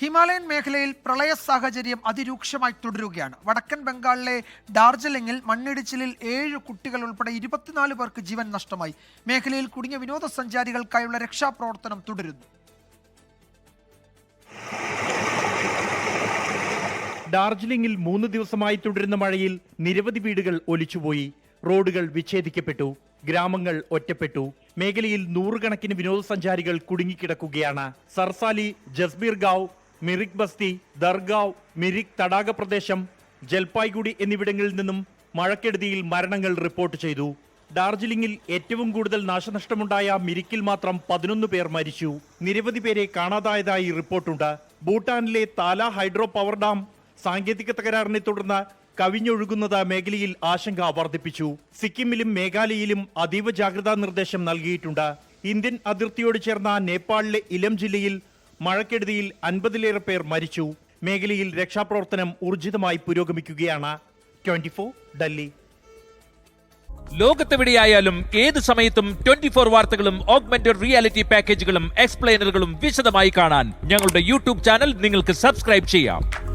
Himalayan മേഖലയിൽ പ്രളയ സാഹചര്യം അതിരൂക്ഷമായി തുടരുകയാണ്. വടക്കൻ ബംഗാളിലെ ഡാർജിലിംഗിൽ മണ്ണിടിച്ചിലിൽ ഏഴ് കുട്ടികൾ ഉൾപ്പെടെ ഇരുപത്തിനാല് പേർക്ക് ജീവൻ നഷ്ടമായി. മേഖലയിൽ കുടുങ്ങിയ വിനോദസഞ്ചാരികൾക്കായുള്ള രക്ഷാപ്രവർത്തനം തുടരുന്നു. ഡാർജിലിംഗിൽ മൂന്ന് ദിവസമായി തുടരുന്ന മഴയിൽ നിരവധി വീടുകൾ ഒലിച്ചുപോയി. റോഡുകൾ വിച്ഛേദിക്കപ്പെട്ടു. ഗ്രാമങ്ങൾ ഒറ്റപ്പെട്ടു. മേഖലയിൽ നൂറുകണക്കിന് വിനോദസഞ്ചാരികൾ കുടുങ്ങിക്കിടക്കുകയാണ്. സർസാലി ജസ്ബീർ ഗാവ് മിറിക് ബസ്തി ദർഗാവ് മിരിക് തടാക പ്രദേശം ജൽപായ്ഗുഡി എന്നിവിടങ്ങളിൽ നിന്നും മഴക്കെടുതിയിൽ മരണങ്ങൾ റിപ്പോർട്ട് ചെയ്തു. ഡാർജിലിംഗിൽ ഏറ്റവും കൂടുതൽ നാശനഷ്ടമുണ്ടായ മിരിക്കിൽ മാത്രം പതിനൊന്ന് പേർ മരിച്ചു. നിരവധി പേരെ കാണാതായതായി റിപ്പോർട്ടുണ്ട്. ഭൂട്ടാനിലെ താല ഹൈഡ്രോ പവർ ഡാം സാങ്കേതിക തകരാറിനെ തുടർന്ന് കവിഞ്ഞൊഴുകുന്നത് മേഖലയിൽ ആശങ്ക വർദ്ധിപ്പിച്ചു. സിക്കിമിലും മേഘാലയയിലും അതീവ ജാഗ്രതാ നിർദ്ദേശം നൽകിയിട്ടുണ്ട്. ഇന്ത്യൻ അതിർത്തിയോട് ചേർന്ന നേപ്പാളിലെ ഇലം ജില്ലയിൽ മഴക്കെടുതിയിൽ അൻപതിലേറെ പേർ മരിച്ചു. മേഖലയിൽ രക്ഷാപ്രവർത്തനം ഊർജിതമായി പുരോഗമിക്കുകയാണ്. Twenty four Delhi. ലോകത്തെവിടെയായാലും ഏത് സമയത്തും ട്വന്റി ഫോർ വാർത്തകളും ഓഗ്മെന്റഡ് റിയാലിറ്റി പാക്കേജുകളും എക്സ്പ്ലെയിനറുകളും വിശദമായി കാണാൻ ഞങ്ങളുടെ യൂട്യൂബ് ചാനൽ നിങ്ങൾക്ക് സബ്സ്ക്രൈബ് ചെയ്യാം.